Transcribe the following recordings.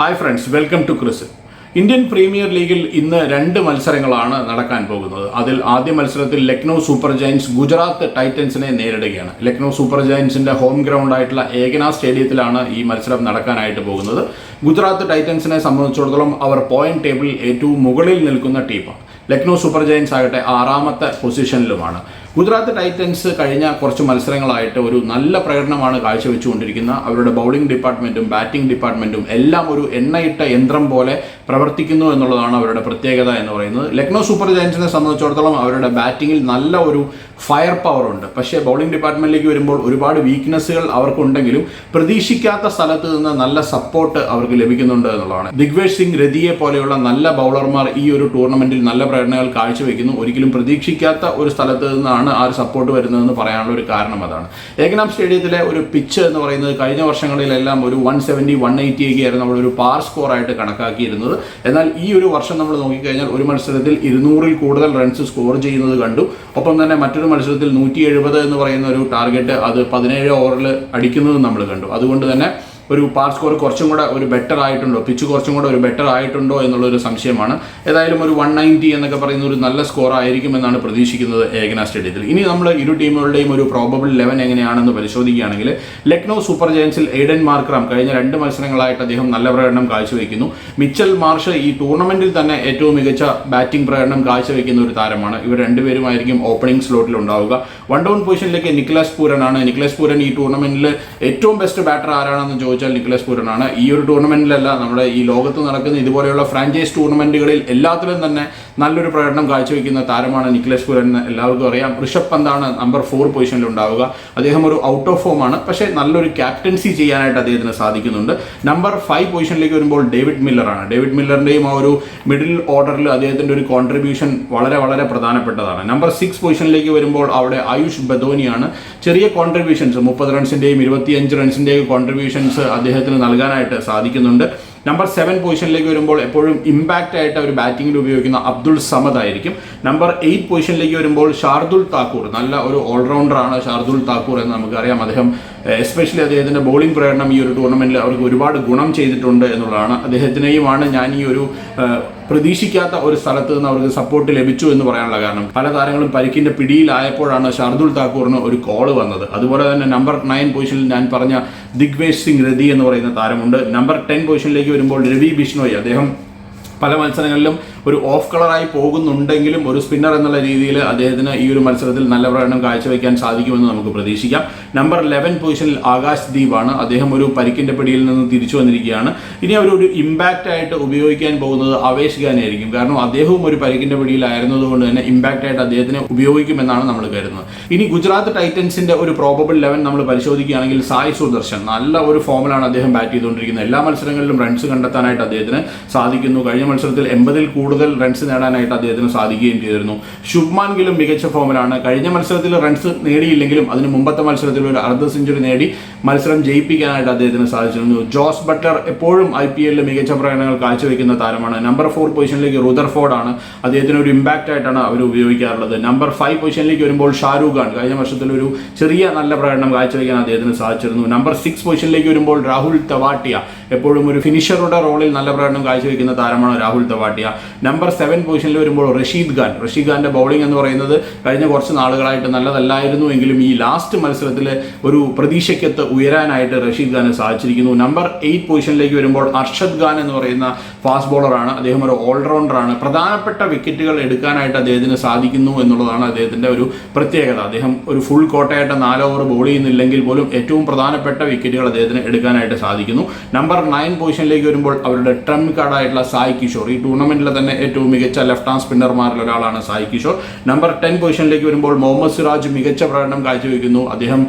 Hi friends welcome to Chris Indian premier ലീഗിൽ ഇന്ന് രണ്ട് മത്സരങ്ങളാണ് നടക്കാൻ പോകുന്നത്. അതിൽ ആദ്യ മത്സരത്തിൽ ലക്നൗ സൂപ്പർ ജയൻസ് ഗുജറാത്ത് ടൈറ്റൻസിനെ നേരിടുകയാണ്. ലക്നൗ സൂപ്പർ ജയൻസിന്റെ ഹോം ഗ്രൗണ്ട് ആയിട്ടുള്ള ഏകന സ്റ്റേഡിയത്തിലാണ് ഈ മത്സരം നടക്കാനായിട്ട് പോകുന്നത്. ഗുജറാത്ത് ടൈറ്റൻസിനെ സംബന്ധിച്ചിടത്തോളം അവർ പോയിന്റ് ടേബിളിൽ ഏറ്റവും മുകളിൽ നിൽക്കുന്ന ടീമാണ്. ലക്നൗ സൂപ്പർ ജയൻസ് ആകട്ടെ ആറാമത്തെ പൊസിഷനിലുമാണ് ഗുജറാത്ത് ടൈറ്റൻസ് കഴിഞ്ഞ കുറച്ച് മത്സരങ്ങളായിട്ട് ഒരു നല്ല പ്രകടനമാണ് കാഴ്ചവെച്ചുകൊണ്ടിരിക്കുന്ന. അവരുടെ ബൗളിംഗ് ഡിപ്പാർട്ട്മെന്റും ബാറ്റിംഗ് ഡിപ്പാർട്ട്മെന്റും എല്ലാം ഒരു എണ്ണയിട്ട യന്ത്രം പോലെ പ്രവർത്തിക്കുന്നു എന്നുള്ളതാണ് അവരുടെ പ്രത്യേകത എന്ന് പറയുന്നത്. ലക്നൗ സൂപ്പർ ജയൻസിനെ സംബന്ധിച്ചിടത്തോളം അവരുടെ ബാറ്റിങ്ങിൽ നല്ല ഒരു ഫയർ പവർ ഉണ്ട്. പക്ഷേ ബൗളിംഗ് ഡിപ്പാർട്ട്മെന്റിലേക്ക് വരുമ്പോൾ ഒരുപാട് വീക്ക്നെസ്സുകൾ അവർക്കുണ്ടെങ്കിലും പ്രതീക്ഷിക്കാത്ത സ്ഥലത്ത് നിന്ന് നല്ല സപ്പോർട്ട് അവർക്ക് ലഭിക്കുന്നുണ്ട് എന്നുള്ളതാണ്. ദിഗ്വേഷ് സിംഗ് രതിയെ പോലെയുള്ള നല്ല ബൗളർമാർ ഈ ഒരു ടൂർണമെന്റിൽ നല്ല പ്രകടനങ്ങൾ കാഴ്ചവെക്കുന്നു. ഒരിക്കലും പ്രതീക്ഷിക്കാത്ത ഒരു സ്ഥലത്ത് നിന്നാണ് ആ ഒരു സപ്പോർട്ട് വരുന്നതെന്ന് പറയാനുള്ള ഒരു കാരണം അതാണ്. ഏകനാം സ്റ്റേഡിയത്തിലെ ഒരു പിച്ച് എന്ന് പറയുന്നത് കഴിഞ്ഞ വർഷങ്ങളിലെല്ലാം ഒരു വൺ സെവന്റി വൺ എയ്റ്റി ഒക്കെ ആയിരുന്നു നമ്മളൊരു പാർ സ്കോർ ആയിട്ട് കണക്കാക്കിയിരുന്നത്. എന്നാൽ ഈ ഒരു വർഷം നമ്മൾ നോക്കിക്കഴിഞ്ഞാൽ ഒരു മത്സരത്തിൽ ഇരുന്നൂറിൽ കൂടുതൽ റൺസ് സ്കോർ ചെയ്യുന്നത് കണ്ടു. ഒപ്പം തന്നെ മറ്റൊരു മത്സരത്തിൽ നൂറ്റി എന്ന് പറയുന്ന ഒരു ടാർഗറ്റ് അത് പതിനേഴ് ഓവറിൽ അടിക്കുന്നതും നമ്മൾ കണ്ടു. അതുകൊണ്ട് തന്നെ ഒരു പാർ സ്കോർ കുറച്ചും കൂടെ ഒരു ബെറ്റർ ആയിട്ടുണ്ടോ? പിച്ച് കുറച്ചും കൂടെ ഒരു ബെറ്റർ ആയിട്ടുണ്ടോ എന്നുള്ളൊരു സംശയമാണ്. ഏതായാലും ഒരു വൺ നയന്റി എന്നൊക്കെ പറയുന്ന ഒരു നല്ല സ്കോർ ആയിരിക്കും എന്നാണ് പ്രതീക്ഷിക്കുന്നത് ഏകന സ്റ്റേഡിയത്തിൽ. ഇനി നമ്മൾ ഇരു ടീമുകളുടെയും ഒരു പ്രോബബിൾ ലെവൻ എങ്ങനെയാണെന്ന് പരിശോധിക്കുകയാണെങ്കിൽ ലക്നൗ സൂപ്പർ ജയൻസിൽ എയ്ഡൻ മാർക്രാം കഴിഞ്ഞ രണ്ട് മത്സരങ്ങളായിട്ട് അദ്ദേഹം നല്ല പ്രകടനം കാഴ്ചവെക്കുന്നു. മിച്ചൽ മാർഷ് ഈ ടൂർണമെന്റിൽ തന്നെ ഏറ്റവും മികച്ച ബാറ്റിംഗ് പ്രകടനം കാഴ്ചവെക്കുന്ന ഒരു താരമാണ്. ഇവർ രണ്ടുപേരുമായിരിക്കും ഓപ്പണിംഗ് സ്ലോട്ടിൽ ഉണ്ടാവുക. വൺ ഡൗൺ പൊസിഷനിലേക്ക് നിക്ലാസ് പൂരനാണ്. നിക്ലാസ് പൂരൻ ഈ ടൂർണമെന്റിൽ ഏറ്റവും ബെസ്റ്റ് ബാറ്റർ ആരാണെന്ന് ചോദിച്ചാൽ നിക്കലസ് പൂരനാണ്. ഈ ഒരു ടൂർണമെന്റിലല്ല നമ്മുടെ ഈ ലോകത്ത് നടക്കുന്ന ഇതുപോലെയുള്ള ഫ്രാഞ്ചൈസ് ടൂർണമെന്റുകളിൽ എല്ലാത്തിലും തന്നെ നല്ലൊരു പ്രകടനം കാഴ്ചവെക്കുന്ന താരമാണ് നിക്ലേഷ് പുരൻ എന്ന് എല്ലാവർക്കും അറിയാം. ഋഷഭ് പന്താണ് നമ്പർ ഫോർ പൊസിഷനിൽ ഉണ്ടാവുക. അദ്ദേഹം ഒരു ഔട്ട് ഓഫ് ഫോം ആണ്. പക്ഷേ നല്ലൊരു ക്യാപ്റ്റൻസി ചെയ്യാനായിട്ട് അദ്ദേഹത്തിന് സാധിക്കുന്നുണ്ട്. നമ്പർ ഫൈവ് പൊസിഷനിലേക്ക് വരുമ്പോൾ ഡേവിഡ് മില്ലറാണ് ഡേവിഡ് മില്ലറിന്റെയും ആ ഒരു മിഡിൽ ഓർഡറിൽ അദ്ദേഹത്തിന്റെ ഒരു കോൺട്രിബ്യൂഷൻ വളരെ വളരെ പ്രധാനപ്പെട്ടതാണ്. നമ്പർ സിക്സ് പൊസിഷനിലേക്ക് വരുമ്പോൾ അവിടെ ആയുഷ് ബദോനിയാണ് ചെറിയ കോൺട്രിബ്യൂഷൻസ് മുപ്പത് റൺസിന്റെയും ഇരുപത്തിയഞ്ച് റൺസിന്റെയും കോൺട്രിബ്യൂഷൻസ് അദ്ദേഹത്തിന് നൽകാനായിട്ട് സാധിക്കുന്നുണ്ട്. നമ്പർ സെവൻ പൊസിഷനിലേക്ക് വരുമ്പോൾ എപ്പോഴും ഇമ്പാക്റ്റ് ആയിട്ട് അവർ ബാറ്റിംഗിൽ ഉപയോഗിക്കുന്ന അബ്ദുൾ സമദ് ആയിരിക്കും. നമ്പർ എയ്റ്റ് പൊസിഷനിലേക്ക് വരുമ്പോൾ ഷാർദുൽ താക്കൂർ നല്ല ഒരു ഓൾറൗണ്ടറാണ് ഷാർദുൽ താക്കൂർ എന്ന് നമുക്കറിയാം. അദ്ദേഹം എസ്പെഷ്യലി അദ്ദേഹത്തിന്റെ ബോളിംഗ് പ്രകടനം ഈ ഒരു ടൂർണമെന്റിൽ അവർക്ക് ഒരുപാട് ഗുണം ചെയ്തിട്ടുണ്ട് എന്നുള്ളതാണ്. അദ്ദേഹത്തിനെയുമാണ് ഞാൻ ഈ ഒരു പ്രതീക്ഷിക്കാത്ത ഒരു സ്ഥലത്ത് നിന്ന് അവർക്ക് സപ്പോർട്ട് ലഭിച്ചു എന്ന് പറയാനുള്ള കാരണം. പല താരങ്ങളും പരിക്കിന്റെ പിടിയിലായപ്പോഴാണ് ഷാർദുൽ താക്കൂറിന് ഒരു കോൾ വന്നത്. അതുപോലെ തന്നെ നമ്പർ നയൻ പൊസിഷനിൽ ഞാൻ പറഞ്ഞ ദിഗ്വേഷ് സിംഗ് രതി എന്ന് പറയുന്ന താരമുണ്ട്. നമ്പർ ടെൻ പൊസിഷനിലേക്ക് വരുമ്പോൾ രവി ബിഷ്ണോയ് അദ്ദേഹം പല മത്സരങ്ങളിലും ഒരു ഓഫ് കളറായി പോകുന്നുണ്ടെങ്കിലും ഒരു സ്പിന്നർ എന്നുള്ള രീതിയിൽ അദ്ദേഹത്തിന് ഈ ഒരു മത്സരത്തിൽ നല്ല പ്രകടനം കാഴ്ചവെക്കാൻ സാധിക്കുമെന്ന് നമുക്ക് പ്രതീക്ഷിക്കാം. നമ്പർ ലെവൻ പൊസിഷനിൽ ആകാശ് ദീപാണ്. അദ്ദേഹം ഒരു പരിക്കിന്റെ പിടിയിൽ നിന്ന് തിരിച്ചു വന്നിരിക്കുകയാണ്. ഇനി അവർ ഒരു ഇമ്പാക്റ്റ് ആയിട്ട് ഉപയോഗിക്കാൻ പോകുന്നത് അവേഷ് ഖാനായിരിക്കും കാരണം അദ്ദേഹവും ഒരു പരിക്കിന്റെ പിടിയിലായിരുന്നതുകൊണ്ട് തന്നെ ഇമ്പാക്റ്റ് ആയിട്ട് അദ്ദേഹത്തിനെ ഉപയോഗിക്കുമെന്നാണ് നമ്മൾ കരുതുന്നത്. ഇനി ഗുജറാത്ത് ടൈറ്റൻസിന്റെ ഒരു പ്രോബബിൾ ലെവൻ നമ്മൾ പരിശോധിക്കുകയാണെങ്കിൽ സായ് സുദർശൻ നല്ല ഒരു ഫോമിലാണ് അദ്ദേഹം ബാറ്റ് ചെയ്തുകൊണ്ടിരിക്കുന്നത്. എല്ലാ മത്സരങ്ങളിലും റൺസ് കണ്ടെത്താനായിട്ട് അദ്ദേഹത്തിന് സാധിക്കുന്നു. കഴിഞ്ഞ മത്സരത്തിൽ എൺപതിൽ കൂടുതൽ റൺസ് നേടാനായിട്ട് അദ്ദേഹത്തിന് സാധിക്കുകയും ചെയ്തിരുന്നു. ശുഭ്മാൻ ഗിലും മികച്ച ഫോമിലാണ് കഴിഞ്ഞ മത്സരത്തിൽ റൺസ് നേടിയില്ലെങ്കിലും അതിന് മുമ്പത്തെ മത്സരത്തിൽ ഒരു അർദ്ധ സെഞ്ചുറി നേടി. മത്സരം ജയിപ്പിക്കാനായിട്ട് അദ്ദേഹത്തിന് സാധിച്ചിരുന്നു. ജോസ് ബട്ടർ എപ്പോഴും ഐ പി എല്ലിൽ മികച്ച പ്രകടനങ്ങൾ കാഴ്ചവെക്കുന്ന താരമാണ്. നമ്പർ ഫോർ പൊസിഷനിലേക്ക് റുദർഫോർഡ് ആണ്. അദ്ദേഹത്തിന് ഒരു ഇമ്പാക്റ്റ് ആയിട്ടാണ് അവർ ഉപയോഗിക്കാറുള്ളത്. നമ്പർ ഫൈവ് പൊസിഷനിലേക്ക് വരുമ്പോൾ ഷാരൂഖ് ഖാൻ കഴിഞ്ഞ വർഷത്തിൽ ഒരു ചെറിയ നല്ല പ്രകടനം കാഴ്ചവെക്കാൻ അദ്ദേഹത്തിന് സാധിച്ചിരുന്നു. നമ്പർ സിക്സ് പൊസിഷനിലേക്ക് വരുമ്പോൾ രാഹുൽ തവാട്ടിയ എപ്പോഴും ഒരു ഫിനിഷറുടെ റോളിൽ നല്ല പ്രകടനം കാഴ്ചവെക്കുന്ന താരമാണ് രാഹുൽ തവാട്ടിയ. നമ്പർ സെവൻ പൊസിഷനിൽ വരുമ്പോൾ റഷീദ് ഖാൻ. റഷീദ് ഖാന്റെ ബൗളിംഗ് എന്ന് പറയുന്നത് കഴിഞ്ഞ കുറച്ച് നാളുകളായിട്ട് നല്ലതല്ലായിരുന്നു. എങ്കിലും ഈ ലാസ്റ്റ് മത്സരത്തിൽ ഒരു പ്രതീക്ഷയ്ക്കത്ത് ഉയരാനായിട്ട് റഷീദ് ഖാന് സാധിച്ചിരിക്കുന്നു. നമ്പർ എയ്റ്റ് പൊസിഷനിലേക്ക് വരുമ്പോൾ അർഷദ് ഖാൻ എന്ന് പറയുന്ന ഫാസ്റ്റ് ബോളറാണ് അദ്ദേഹം ഒരു ഓൾറൗണ്ടറാണ് പ്രധാനപ്പെട്ട വിക്കറ്റുകൾ എടുക്കാനായിട്ട് അദ്ദേഹത്തിന് സാധിക്കുന്നു എന്നുള്ളതാണ് അദ്ദേഹത്തിന്റെ ഒരു പ്രത്യേകത. അദ്ദേഹം ഒരു ഫുൾ കോട്ടയായിട്ട് നാല് ഓവർ ബോൾ ചെയ്യുന്നില്ലെങ്കിൽ പോലും ഏറ്റവും പ്രധാനപ്പെട്ട വിക്കറ്റുകൾ അദ്ദേഹത്തിന് എടുക്കാനായിട്ട് സാധിക്കുന്നു. നമ്പർ നയൻ പൊസിഷനിലേക്ക് വരുമ്പോൾ അവരുടെ ട്രംപ് കാർഡായിട്ടുള്ള സായി കിഷോർ. ഈ ടൂർണമെന്റിലെ തന്നെ ഏറ്റവും മികച്ച ലെഫ്റ്റ് ഹാൻഡ് സ്പിന്നർമാരിൽ ഒരാളാണ് സായി കിഷോർ. നമ്പർ ടെൻ പൊസിഷനിലേക്ക് വരുമ്പോൾ മുഹമ്മദ് സിറാജ് മികച്ച പ്രകടനം കാഴ്ചവെക്കുന്നു. അദ്ദേഹം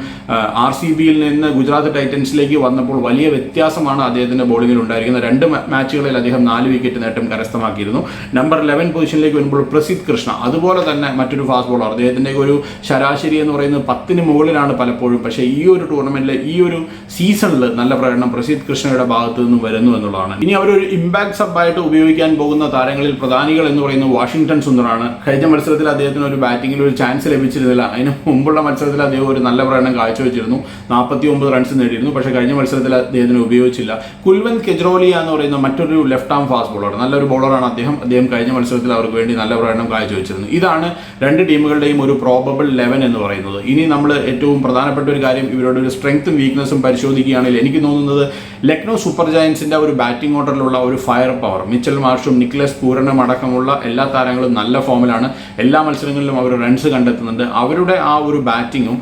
ആർ സി ബിയിൽ നിന്ന് ഗുജറാത്ത് ടൈറ്റൻസിലേക്ക് വന്നപ്പോൾ വലിയ വ്യത്യാസമാണ് അദ്ദേഹത്തിന്റെ ബോളിംഗിൽ ഉണ്ടായിരിക്കുന്നത്. രണ്ട് മാച്ചുകളിൽ അദ്ദേഹം നാല് വിക്കറ്റ് നേട്ടം കരസ്ഥമാക്കിയിരുന്നു. നമ്പർ ലെവൻ പൊസിഷനിലേക്ക് വരുമ്പോൾ പ്രസിദ്ധ് കൃഷ്ണ അതുപോലെ തന്നെ മറ്റൊരു ഫാസ്റ്റ് ബോളർ അദ്ദേഹത്തിന്റെ ഒരു ശരാശരി എന്ന് പറയുന്നത് പത്തിന് മുകളിലാണ് പലപ്പോഴും. പക്ഷേ ഈ ഒരു ടൂർണമെന്റിൽ ഈ ഒരു സീസണിൽ നല്ല പ്രകടനം പ്രസിദ്ധ് കൃഷ്ണയുടെ ഭാഗത്ത് നിന്നും വരുന്നു എന്നുള്ളതാണ്. ഇനി അവരൊരു ഇമ്പാക്ട് സബ് ആയിട്ട് ഉപയോഗിക്കാൻ പോകുന്ന താരങ്ങളിൽ പ്രധാനികൾ എന്ന് പറയുന്നത് വാഷിംഗ്ടൺ സുന്ദറാണ്. കഴിഞ്ഞ മത്സരത്തിൽ അദ്ദേഹത്തിന് ഒരു ബാറ്റിംഗിൽ ഒരു ചാൻസ് ലഭിച്ചിരുന്നില്ല. അതിന് മുമ്പുള്ള മത്സരത്തിൽ അദ്ദേഹം ഒരു നല്ല പ്രകടനം കാഴ്ചവെച്ചിരുന്നു. നാൽപ്പത്തി തൊണ്ണൂറ്റൊമ്പത് റൺസ് നേടിയിരുന്നു. പക്ഷേ കഴിഞ്ഞ മത്സരത്തിൽ അദ്ദേഹത്തിന് ഉപയോഗിച്ചില്ല. കുൽവന്ത് കെജ്രോലിയ എന്ന് പറയുന്ന മറ്റൊരു ലെഫ്റ്റ് ആം ഫാസ്റ്റ് ബോളർ നല്ലൊരു ബോളറാണ് അദ്ദേഹം. അദ്ദേഹം കഴിഞ്ഞ മത്സരത്തിൽ അവർക്ക് വേണ്ടി നല്ല പ്രകടനം കാഴ്ചവെച്ചിരുന്നു. ഇതാണ് രണ്ട് ടീമുകളുടെയും ഒരു പ്രോബബിൾ ലെവൻ എന്ന് പറയുന്നത്. ഇനി നമ്മൾ ഏറ്റവും പ്രധാനപ്പെട്ട ഒരു കാര്യം ഇവരുടെ ഒരു സ്ട്രെങ്ത്തും വീക്ക്നസും പരിശോധിക്കുകയാണെങ്കിൽ എനിക്ക് തോന്നുന്നത് ലക്നൗ സൂപ്പർ ജയൻസിന്റെ ഒരു ബാറ്റിംഗ് ഓർഡറിലുള്ള ഒരു ഫയർ പവർ മിച്ചൽ മാർഷും നിക്ലസ് പൂരനും അടക്കമുള്ള എല്ലാ താരങ്ങളും നല്ല ഫോമിലാണ് എല്ലാ മത്സരങ്ങളിലും അവർ റൺസ് കണ്ടെത്തുന്നുണ്ട്. അവരുടെ ആ ഒരു ബാറ്റിങ്ങും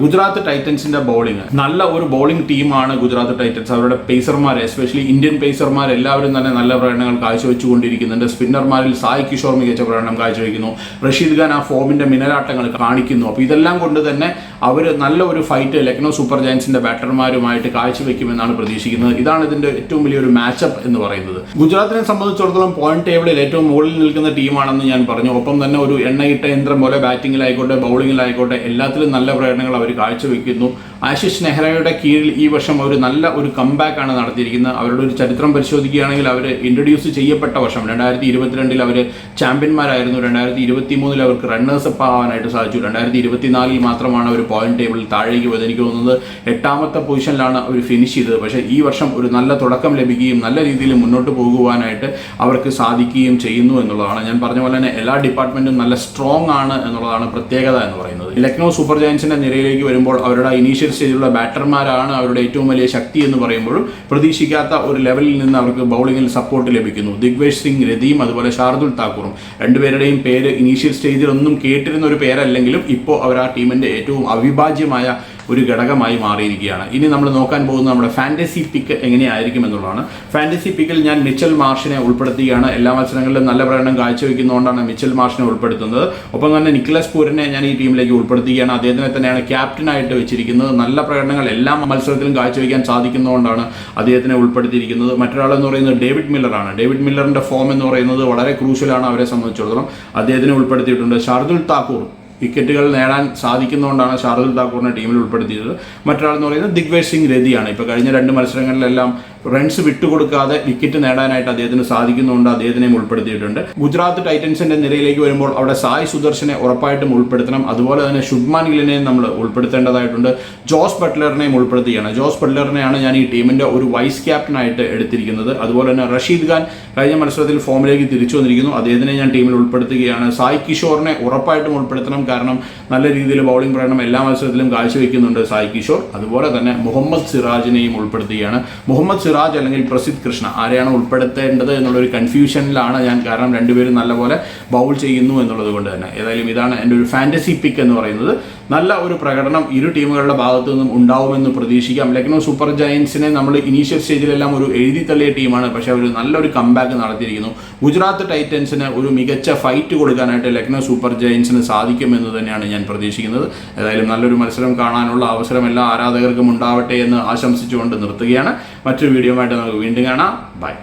ഗുജറാത്ത് ടൈറ്റൻസിന്റെ ബോളിംഗ് നല്ല ഒരു ബോളിംഗ് ടീമാണ് ഗുജറാത്ത് ടൈറ്റൻസ്. അവരുടെ പേസർമാർ എസ്പെഷ്യലി ഇന്ത്യൻ പേസർമാർ എല്ലാവരും തന്നെ നല്ല പ്രകടനങ്ങൾ കാഴ്ചവെച്ചുകൊണ്ടിരിക്കുന്നുണ്ട്. സ്പിന്നർമാരിൽ സായ് കിഷോർ മികച്ച പ്രകടനം കാഴ്ചവെക്കുന്നു. റഷീദ് ഖാൻ ആ ഫോമിന്റെ മിനലാട്ടങ്ങൾ കാണിക്കുന്നു. അപ്പോൾ ഇതെല്ലാം കൊണ്ട് തന്നെ അവർ നല്ല ഒരു ഫൈറ്റ് ലക്നോ സൂപ്പർ ജയൻസിന്റെ ബാറ്റർമാരുമായിട്ട് കാഴ്ചവെക്കുമെന്നാണ് പ്രതീക്ഷിക്കുന്നത്. ഇതാണ് ഇതിന്റെ ഏറ്റവും വലിയൊരു മാച്ചപ്പ് എന്ന് പറയുന്നത്. ഗുജറാത്തിനെ സംബന്ധിച്ചിടത്തോളം പോയിന്റ് ടേബിളിൽ ഏറ്റവും മുകളിൽ നിൽക്കുന്ന ടീമാണെന്ന് ഞാൻ പറഞ്ഞു. ഒപ്പം തന്നെ ഒരു എണ്ണയിട്ട യന്ത്രം പോലെ ബാറ്റിംഗിലായിക്കോട്ടെ ബൗളിങ്ങിലായിക്കോട്ടെ എല്ലാത്തിലും നല്ല പ്രകടനങ്ങൾ അവർ കാഴ്ചവെക്കുന്നു. ആശിഷ് നെഹ്റയുടെ കീഴിൽ ഈ വർഷം ഒരു നല്ല ഒരു കംബാക്ക് ആണ് നടത്തിയിരിക്കുന്നത്. അവരുടെ ഒരു ചരിത്രം പരിശോധിക്കുകയാണെങ്കിൽ അവർ ഇൻട്രൊഡ്യൂസ് ചെയ്യപ്പെട്ട വർഷം രണ്ടായിരത്തി ഇരുപത്തിരണ്ടിൽ അവർ ചാമ്പ്യന്മാരായിരുന്നു രണ്ടായിരത്തി ഇരുപത്തി മൂന്നിൽ അവർക്ക് റണ്ണേഴ്സ് അപ്പ് ആവാനായിട്ട് സാധിച്ചു. രണ്ടായിരത്തി ഇരുപത്തിനാലിൽ മാത്രമാണ് അവർ പോയിന്റ് ടേബിൾ താഴേക്ക് പോയത്. എനിക്ക് തോന്നുന്നത് എട്ടാമത്തെ പൊസിഷനിലാണ് അവർ ഫിനിഷ് ചെയ്തത്. പക്ഷേ ഈ വർഷം ഒരു നല്ല തുടക്കം ലഭിക്കുകയും നല്ല രീതിയിൽ മുന്നോട്ട് പോകുവാനായിട്ട് അവർക്ക് സാധിക്കുകയും ചെയ്യുന്നു എന്നുള്ളതാണ്. ഞാൻ പറഞ്ഞ പോലെ തന്നെ എല്ലാ ഡിപ്പാർട്ട്മെന്റും നല്ല സ്ട്രോങ് ആണ് എന്നുള്ളതാണ് പ്രത്യേകത എന്ന് പറയുന്നത്. ലക്നൗ സൂപ്പർ ജയൻസിന്റെ നിരയിലേക്ക് വരുമ്പോൾ അവരുടെ ഇനീഷ്യൽ സ്റ്റേജിലുള്ള ബാറ്റർമാരാണ് അവരുടെ ഏറ്റവും വലിയ ശക്തി എന്ന് പറയുമ്പോഴും പ്രതീക്ഷിക്കാത്ത ഒരു ലെവലിൽ നിന്ന് അവർക്ക് ബൗളിങ്ങിൽ സപ്പോർട്ട് ലഭിക്കുന്നു. ദിഗ്വേഷ് സിംഗ് രതിയും അതുപോലെ ഷാർദുൽ താക്കൂറും. രണ്ടുപേരുടെയും പേര് ഇനീഷ്യൽ സ്റ്റേജിൽ ഒന്നും കേട്ടിരുന്ന ഒരു പേരല്ലെങ്കിലും ഇപ്പോൾ അവർ ആ ടീമിന്റെ ഏറ്റവും അവിഭാജ്യമായ ഒരു ഘടകമായി മാറിയിരിക്കുകയാണ്. ഇനി നമ്മൾ നോക്കാൻ പോകുന്നത് നമ്മുടെ ഫാന്റസി പിക്ക് എങ്ങനെയായിരിക്കും എന്നുള്ളതാണ് ഫാന്റസി പിക്കിൽ ഞാൻ മിച്ചൽ മാർഷിനെ ഉൾപ്പെടുത്തുകയാണ്. എല്ലാ മത്സരങ്ങളിലും നല്ല പ്രകടനം കാഴ്ചവെക്കുന്നതുകൊണ്ടാണ് മിച്ചൽ മാർഷിനെ ഉൾപ്പെടുത്തുന്നത്. ഒപ്പം തന്നെ നിക്കലസ് പൂരനെ ഞാൻ ഈ ടീമിലേക്ക് ഉൾപ്പെടുത്തുകയാണ്. അദ്ദേഹത്തിനെ തന്നെയാണ് ക്യാപ്റ്റനായിട്ട് വെച്ചിരിക്കുന്നത്. നല്ല പ്രകടനങ്ങൾ എല്ലാ മത്സരത്തിലും കാഴ്ചവെക്കാൻ സാധിക്കുന്നതുകൊണ്ടാണ് അദ്ദേഹത്തിനെ ഉൾപ്പെടുത്തിയിരിക്കുന്നത്. മറ്റൊരാളെന്ന് പറയുന്നത് ഡേവിഡ് മില്ലറാണ്. ഡേവിഡ് മില്ലറിന്റെ ഫോം എന്ന് പറയുന്നത് വളരെ ക്രൂഷ്യലാണ് അവരെ സംബന്ധിച്ചിടത്തോളം. അദ്ദേഹത്തിനെ ഉൾപ്പെടുത്തിയിട്ടുണ്ട്. ഷാർദുൽ താക്കൂർ. വിക്കറ്റുകൾ നേടാൻ സാധിക്കുന്നതുകൊണ്ടാണ് ഷാർദുൽ താക്കൂറിനെ ടീമിൽ ഉൾപ്പെടുത്തിയത്. മറ്റൊരാളെന്ന് പറയുന്നത് ദിഗ്വേജ് സിംഗ് രതിയാണ്. ഇപ്പോൾ കഴിഞ്ഞ രണ്ട് മത്സരങ്ങളിലെല്ലാം റൺസ് വിട്ടുകൊടുക്കാതെ വിക്കറ്റ് നേടാനായിട്ട് അദ്ദേഹത്തിന് സാധിക്കുന്നതുകൊണ്ട് അദ്ദേഹത്തിനെയും ഉൾപ്പെടുത്തിയിട്ടുണ്ട്. ഗുജറാത്ത് ടൈറ്റൻസിന്റെ നിരയിലേക്ക് വരുമ്പോൾ അവിടെ സായ് സുദർശനെ ഉറപ്പായിട്ടും ഉൾപ്പെടുത്തണം. അതുപോലെ തന്നെ ശുഭ്മാൻ ഗില്ലിനെയും നമ്മൾ ഉൾപ്പെടുത്തേണ്ടതായിട്ടുണ്ട്. ജോസ് ബട്ട്ലറിനെയും ഉൾപ്പെടുത്തുകയാണ് ജോസ് ബട്ട്ലറിനെയാണ് ഞാൻ ഈ ടീമിന്റെ ഒരു വൈസ് ക്യാപ്റ്റനായിട്ട് എടുത്തിരിക്കുന്നത്. അതുപോലെ തന്നെ റഷീദ് ഖാൻ കഴിഞ്ഞ മത്സരത്തിൽ ഫോമിലേക്ക് തിരിച്ചു വന്നിരിക്കുന്നു. അദ്ദേഹത്തിനെ ഞാൻ ടീമിൽ ഉൾപ്പെടുത്തുകയാണ്. സായ് കിഷോറിനെ ഉറപ്പായിട്ടും ഉൾപ്പെടുത്തണം. കാരണം നല്ല രീതിയിൽ ബൗളിംഗ് പ്രകടനം എല്ലാ മത്സരത്തിലും കാഴ്ചവെക്കുന്നുണ്ട് സായ് കിഷോർ. അതുപോലെ തന്നെ മുഹമ്മദ് സിറാജിനെയും ഉൾപ്പെടുത്തുകയാണ്. മുഹമ്മദ് സിറാജ് അല്ലെങ്കിൽ പ്രസിദ്ധ് കൃഷ്ണ ആരെയാണ് ഉൾപ്പെടുത്തേണ്ടത് എന്നുള്ളൊരു കൺഫ്യൂഷനിലാണ് ഞാൻ കാരണം രണ്ടുപേരും നല്ലപോലെ ബൗൾ ചെയ്യുന്നു എന്നുള്ളത് കൊണ്ട് തന്നെ. ഏതായാലും ഇതാണ് എന്റെ ഒരു ഫാന്റസി പിക്ക് എന്ന് പറയുന്നത്. നല്ല ഒരു പ്രകടനം ഇരു ടീമുകളുടെ ഭാഗത്തു നിന്നും ഉണ്ടാവുമെന്ന് പ്രതീക്ഷിക്കാം. ലക്നൗ സൂപ്പർ ജയൻസിനെ നമ്മൾ ഇനീഷ്യൽ സ്റ്റേജിലെല്ലാം ഒരു എഴുതി തള്ളിയ ടീമാണ്. പക്ഷേ അവർ നല്ലൊരു കംബാക്ക് നടത്തിയിരിക്കുന്നു. ഗുജറാത്ത് ടൈറ്റൻസിന് ഒരു മികച്ച ഫൈറ്റ് കൊടുക്കാനായിട്ട് ലക്നൗ സൂപ്പർ ജയൻസിന് സാധിക്കുമെന്ന് തന്നെയാണ് ഞാൻ പ്രതീക്ഷിക്കുന്നത്. ഏതായാലും നല്ലൊരു മത്സരം കാണാനുള്ള അവസരം എല്ലാ ആരാധകർക്കും ഉണ്ടാവട്ടെ എന്ന് ആശംസിച്ചുകൊണ്ട് നിർത്തുകയാണ്. മറ്റൊരു വീഡിയോ ആയിട്ട് നമുക്ക് വീണ്ടും കാണാം. ബൈ